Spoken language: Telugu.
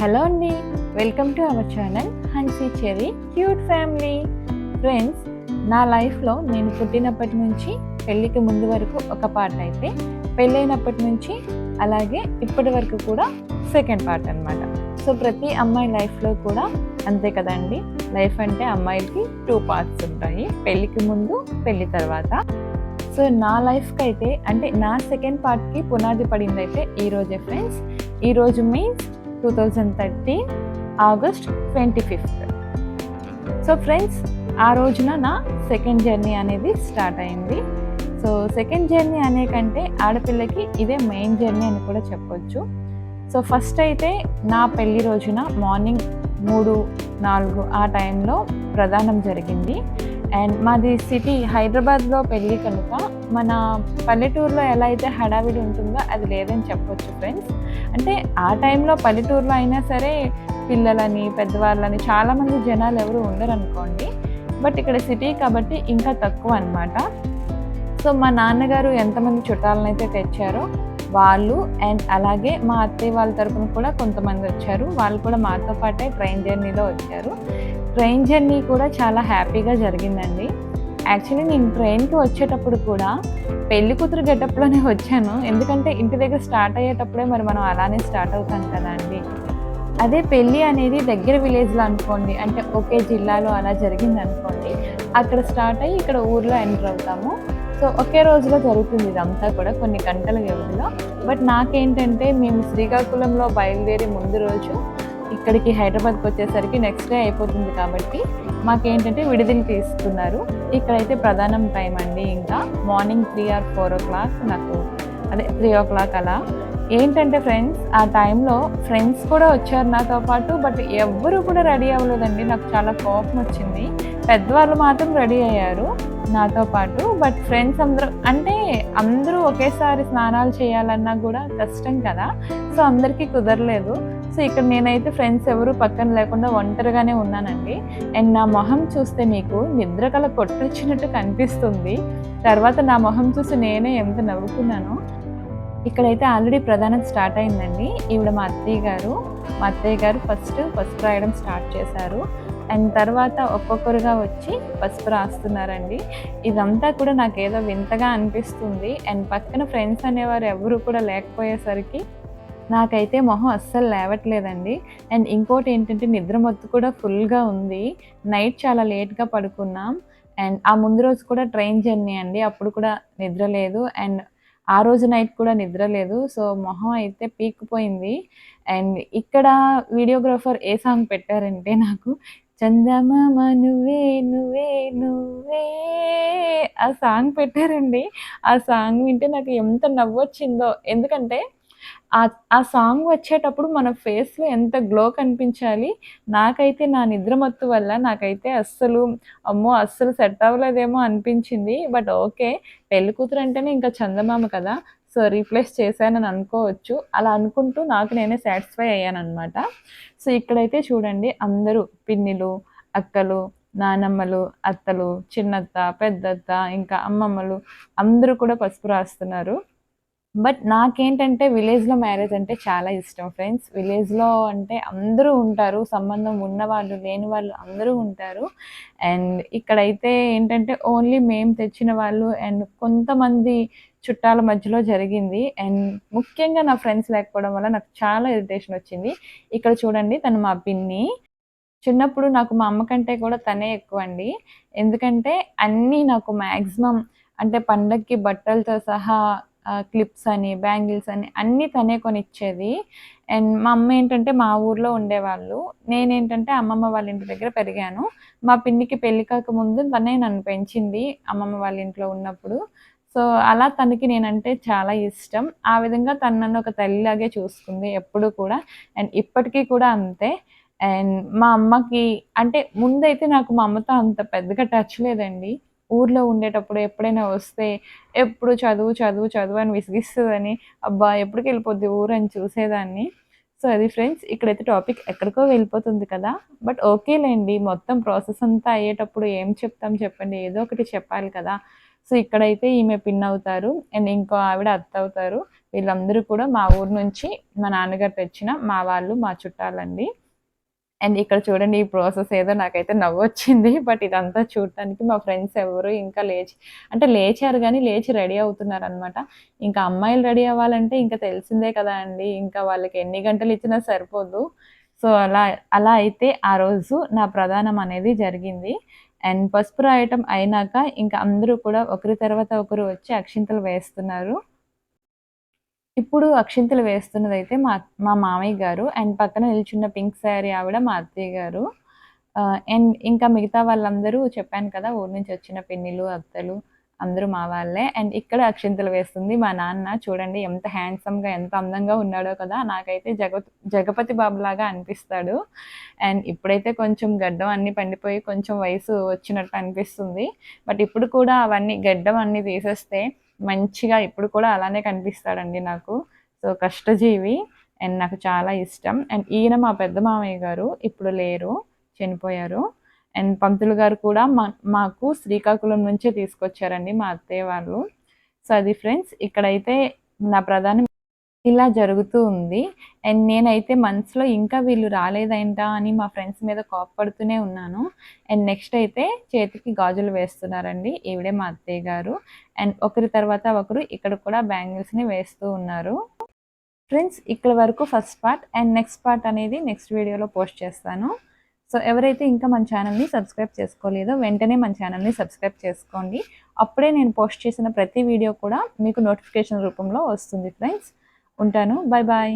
హలో అండి welcome to our channel Hansi Cherry cute family. Friends నా లైఫ్లో నేను పుట్టినప్పటి నుంచి పెళ్ళికి ముందు వరకు ఒక పార్ట్ అయితే పెళ్ళైనప్పటి నుంచి అలాగే ఇప్పటి వరకు కూడా సెకండ్ పార్ట్ అనమాట సో ప్రతి అమ్మాయి లైఫ్లో కూడా అంతే కదండి. లైఫ్ అంటే అమ్మాయిలకి టూ పార్ట్స్ ఉంటాయి పెళ్ళికి ముందు పెళ్ళి తర్వాత. సో నా లైఫ్కి అయితే అంటే నా సెకండ్ పార్ట్కి పునాది పడింది అయితే ఈరోజే ఫ్రెండ్స్. ఈరోజు means two thousand thirteen August twenty fifth so friends ఆ రోజున నా సెకండ్ జర్నీ అనేది స్టార్ట్ అయింది. సో సెకండ్ జర్నీ అనే కంటే ఆడపిల్లకి ఇదే మెయిన్ జర్నీ అని కూడా చెప్పొచ్చు. సో ఫస్ట్ అయితే నా పెళ్ళి రోజున మార్నింగ్ మూడు నాలుగు ఆ టైంలో ప్రధానం జరిగింది. అండ్ మాది సిటీ హైదరాబాద్లో పెళ్ళి కనుక మన పల్లెటూరులో ఎలా అయితే హడావిడి ఉంటుందో అది లేదని చెప్పొచ్చు ఫ్రెండ్స్ అంటే ఆ టైంలో పల్లెటూరులో అయినా సరే పిల్లలని పెద్దవాళ్ళని చాలామంది జనాలు ఎవరు ఉండరు అనుకోండి బట్ ఇక్కడ సిటీ కాబట్టి ఇంకా తక్కువ అనమాట సో మా నాన్నగారు ఎంతమంది చుట్టాలను అయితే తెచ్చారో వాళ్ళు అండ్ అలాగే మా అత్తయ్య వాళ్ళ తరపున కూడా కొంతమంది వచ్చారు. వాళ్ళు కూడా మాతో పాటే ట్రైన్ జర్నీలో వచ్చారు. ట్రైన్ జర్నీ కూడా చాలా హ్యాపీగా జరిగిందండి. యాక్చువల్లీ నేను ట్రైన్కి వచ్చేటప్పుడు కూడా పెళ్ళి కూతురు గెటప్లోనే వచ్చాను. ఎందుకంటే ఇంటి దగ్గర స్టార్ట్ అయ్యేటప్పుడే మరి మనం అలానే స్టార్ట్ అవుతాం కదా అండి. అదే పెళ్ళి అనేది దగ్గర విలేజ్లో అనుకోండి అంటే ఒకే జిల్లాలో అలా జరిగింది అనుకోండి అక్కడ స్టార్ట్ అయ్యి ఇక్కడ ఊర్లో ఎంటర్ అవుతాము. సో ఒకే రోజులో జరుగుతుంది ఇదంతా కూడా కొన్ని గంటల వ్యవధిలో. బట్ నాకేంటంటే మేము శ్రీకాకుళంలో బయలుదేరి ముందు రోజు ఇక్కడికి హైదరాబాద్కి వచ్చేసరికి నెక్స్ట్ డే అయిపోతుంది కాబట్టి మాకేంటంటే విడుదల తీసుకున్నారు. ఇక్కడైతే ప్రధానం టైం అండి ఇంకా. Morning three or four o'clock నాకు. అదే త్రీ ఓ క్లాక్ అలా. ఏంటంటే ఫ్రెండ్స్ ఆ టైంలో ఫ్రెండ్స్ కూడా వచ్చారు నాతో పాటు బట్ ఎవ్వరూ కూడా రెడీ అవ్వలేదండి. నాకు చాలా కోపం వచ్చింది. పెద్దవాళ్ళు మాత్రం రెడీ అయ్యారు నాతో పాటు బట్ ఫ్రెండ్స్ అందరూ అంటే అందరూ ఒకేసారి స్నానాలు చేయాలన్నా కూడా కష్టం కదా. సో అందరికీ కుదరలేదు. సో ఇక్కడ నేనైతే ఫ్రెండ్స్ ఎవరు పక్కన లేకుండా ఒంటరిగానే ఉన్నానండి. అండ్ నా మొహం చూస్తే మీకు నిద్రకల కొట్టొచ్చినట్టు కనిపిస్తుంది. తర్వాత నా మొహం చూసి నేనే ఎంత నవ్వుకున్నాను. ఇక్కడైతే ఆల్రెడీ ప్రధానం స్టార్ట్ అయిందండి. ఈవిడ మా అత్తయ్య గారు మా అత్తయ్య గారు ఫస్ట్ ఫస్ట్ రాయడం స్టార్ట్ చేశారు. అండ్ తర్వాత ఒక్కొక్కరుగా వచ్చి పసుపు రాస్తున్నారండి. ఇదంతా కూడా నాకు ఏదో వింతగా అనిపిస్తుంది. అండ్ పక్కన ఫ్రెండ్స్ అనేవారు ఎవరు కూడా లేకపోయేసరికి నాకైతే మొహం అస్సలు లేవట్లేదండి. అండ్ ఇంకోటి ఏంటంటే నిద్ర మత్తు కూడా ఫుల్గా ఉంది. నైట్ చాలా లేట్గా పడుకున్నాం. అండ్ ఆ ముందు రోజు కూడా ట్రైన్ జర్నీ అండి. అప్పుడు కూడా నిద్ర లేదు. అండ్ ఆ రోజు నైట్ కూడా నిద్ర లేదు. సో మొహం అయితే పీక్కుపోయింది. అండ్ ఇక్కడ వీడియోగ్రాఫర్ ఏ సాంగ్ పెట్టారంటే నాకు చందమామ నువ్వే నువ్వే నువ్వే ఆ సాంగ్ పెట్టారండి. ఆ సాంగ్ వింటే నాకు ఎంత నవ్వొచ్చిందో. ఎందుకంటే ఆ ఆ సాంగ్ వచ్చేటప్పుడు మన ఫేస్లో ఎంత గ్లో కనిపించాలి నాకైతే నా నిద్రమత్తు వల్ల నాకైతే అస్సలు అమ్మో అస్సలు సెట్ అవ్వలేదేమో అనిపించింది. బట్ ఓకే పెళ్ళి కూతురు అంటేనే ఇంకా చందమామ కదా సో రీప్లేస్ చేశానని అనుకోవచ్చు. అలా అనుకుంటూ నాకు నేనే సాటిస్ఫై అయ్యాను అనమాట సో ఇక్కడైతే చూడండి అందరూ పిన్నిలు అక్కలు నానమ్మలు అత్తలు చిన్నత్త పెద్దత్త ఇంకా అమ్మమ్మలు అందరూ కూడా పసుపు రాస్తున్నారు. బట్ నాకేంటంటే విలేజ్లో మ్యారేజ్ అంటే చాలా ఇష్టం ఫ్రెండ్స్. విలేజ్లో అంటే అందరూ ఉంటారు సంబంధం ఉన్నవాళ్ళు లేని వాళ్ళు అందరూ ఉంటారు. అండ్ ఇక్కడైతే ఏంటంటే ఓన్లీ మేము తెచ్చిన వాళ్ళు అండ్ కొంతమంది చుట్టాల మధ్యలో జరిగింది. అండ్ ముఖ్యంగా నా ఫ్రెండ్స్ లేకపోవడం వల్ల నాకు చాలా ఇరిటేషన్ వచ్చింది. ఇక్కడ చూడండి తను మా పిన్ని. చిన్నప్పుడు నాకు మా అమ్మ కంటే కూడా తనే ఎక్కువ అండి. ఎందుకంటే అన్నీ నాకు మ్యాక్సిమం అంటే పండగకి బట్టలతో సహా క్లిప్స్ అని బ్యాంగిల్స్ అని అన్నీ తనే కొనిచ్చేది. అండ్ మా అమ్మ ఏంటంటే మా ఊర్లో ఉండేవాళ్ళు. నేనేంటంటే అమ్మమ్మ వాళ్ళ ఇంటి దగ్గర పెరిగాను. మా పిన్నికి పెళ్ళి కాకముందు తనే నన్ను పెంచింది అమ్మమ్మ వాళ్ళ ఇంట్లో ఉన్నప్పుడు. సో అలా తనకి నేనంటే చాలా ఇష్టం. ఆ విధంగా తను నన్ను ఒక తల్లిలాగే చూసుకుంది ఎప్పుడు కూడా. అండ్ ఇప్పటికీ కూడా అంతే. అండ్ మా అమ్మకి అంటే ముందైతే నాకు మా అమ్మతో అంత పెద్దగా టచ్ లేదండి. ఊర్లో ఉండేటప్పుడు ఎప్పుడైనా వస్తే ఎప్పుడు చదువు చదువు చదువు అని విసిగిస్తుందని అబ్బా ఎప్పటికి వెళ్ళిపోద్ది ఊరు అని చూసేదాన్ని. సో అది ఫ్రెండ్స్ ఇక్కడైతే టాపిక్ ఎక్కడికో వెళ్ళిపోతుంది కదా. బట్ ఓకేలేండి మొత్తం ప్రాసెస్ అంతా అయ్యేటప్పుడు ఏం చెప్తాం చెప్పండి ఏదో ఒకటి చెప్పాలి కదా. సో ఇక్కడైతే ఈమె పిన్ అవుతారు అండ్ ఇంకో ఆవిడ అత్త అవుతారు. వీళ్ళందరూ కూడా మా ఊరు నుంచి మా నాన్నగారు తెచ్చిన మా వాళ్ళు మా చుట్టాలండి. అండ్ ఇక్కడ చూడండి ఈ ప్రాసెస్ ఏదో నాకైతే నవ్వు వచ్చింది బట్ ఇదంతా చూడటానికి మా ఫ్రెండ్స్ ఎవరు ఇంకా లేచి అంటే లేచారు కానీ లేచి రెడీ అవుతున్నారు అనమాట ఇంకా అమ్మాయిలు రెడీ అవ్వాలంటే ఇంకా తెలిసిందే కదా అండి ఇంకా వాళ్ళకి ఎన్ని గంటలు ఇచ్చినా సరిపోదు. సో అలా అలా అయితే ఆ రోజు నా ప్రధానం అనేది జరిగింది. అండ్ పసుపు రాయటం అయినాక ఇంకా అందరూ కూడా ఒకరి తర్వాత ఒకరు వచ్చి అక్షింతలు వేస్తున్నారు. ఇప్పుడు అక్షింతలు వేస్తున్నది అయితే మా మా మామయ్య గారు. అండ్ పక్కన నిల్చున్న పింక్ శారీ ఆవిడ మా అత్తయ్య గారు. అండ్ ఇంకా మిగతా వాళ్ళందరూ చెప్పాను కదా ఊరి నుంచి వచ్చిన పిన్నిలు అత్తలు అందరూ మా వాళ్ళే. అండ్ ఇక్కడ అక్షింతలు వేస్తుంది మా నాన్న. చూడండి ఎంత హ్యాండ్సమ్గా ఎంత అందంగా ఉన్నాడో కదా నాకైతే జగ జగపతి బాబు లాగా అనిపిస్తాడు. అండ్ ఇప్పుడైతే కొంచెం గడ్డం అన్నీ పండిపోయి కొంచెం వయసు వచ్చినట్టు అనిపిస్తుంది. బట్ ఇప్పుడు కూడా అవన్నీ గడ్డం అన్నీ తీసేస్తే మంచిగా ఇప్పుడు కూడా అలానే కనిపిస్తాడండి నాకు. సో కష్టజీవి అండ్ నాకు చాలా ఇష్టం. అండ్ ఈయన మా పెద్ద మామయ్య గారు ఇప్పుడు లేరు చనిపోయారు. అండ్ పంతులు గారు కూడా మా మాకు శ్రీకాకుళం నుంచే తీసుకొచ్చారండి మా అత్తయ్య వాళ్ళు. సో అది ఫ్రెండ్స్ ఇక్కడైతే నా ప్రధాన ఇలా జరుగుతూ ఉంది. అండ్ నేనైతే మంత్స్లో ఇంకా వీళ్ళు రాలేదేంటా అని మా ఫ్రెండ్స్ మీద కోప్పడుతూనే ఉన్నాను. అండ్ నెక్స్ట్ అయితే చేతికి గాజులు వేస్తున్నారండి ఈవిడే మా అత్తయ్య గారు. అండ్ ఒకరి తర్వాత ఒకరు ఇక్కడ కూడా బ్యాంగిల్స్ని వేస్తూ ఉన్నారు. ఫ్రెండ్స్ ఇక్కడ వరకు first part and next part అనేది నెక్స్ట్ వీడియోలో పోస్ట్ చేస్తాను. సో ఎవరైతే ఇంకా మన ఛానల్ని సబ్స్క్రైబ్ చేసుకోలేదో వెంటనే మన ఛానల్ని సబ్స్క్రైబ్ చేసుకోండి. అప్పుడే నేను పోస్ట్ చేసిన ప్రతి వీడియో కూడా మీకు నోటిఫికేషన్ రూపంలో వస్తుంది ఫ్రెండ్స్. ఉంటాను. Bye bye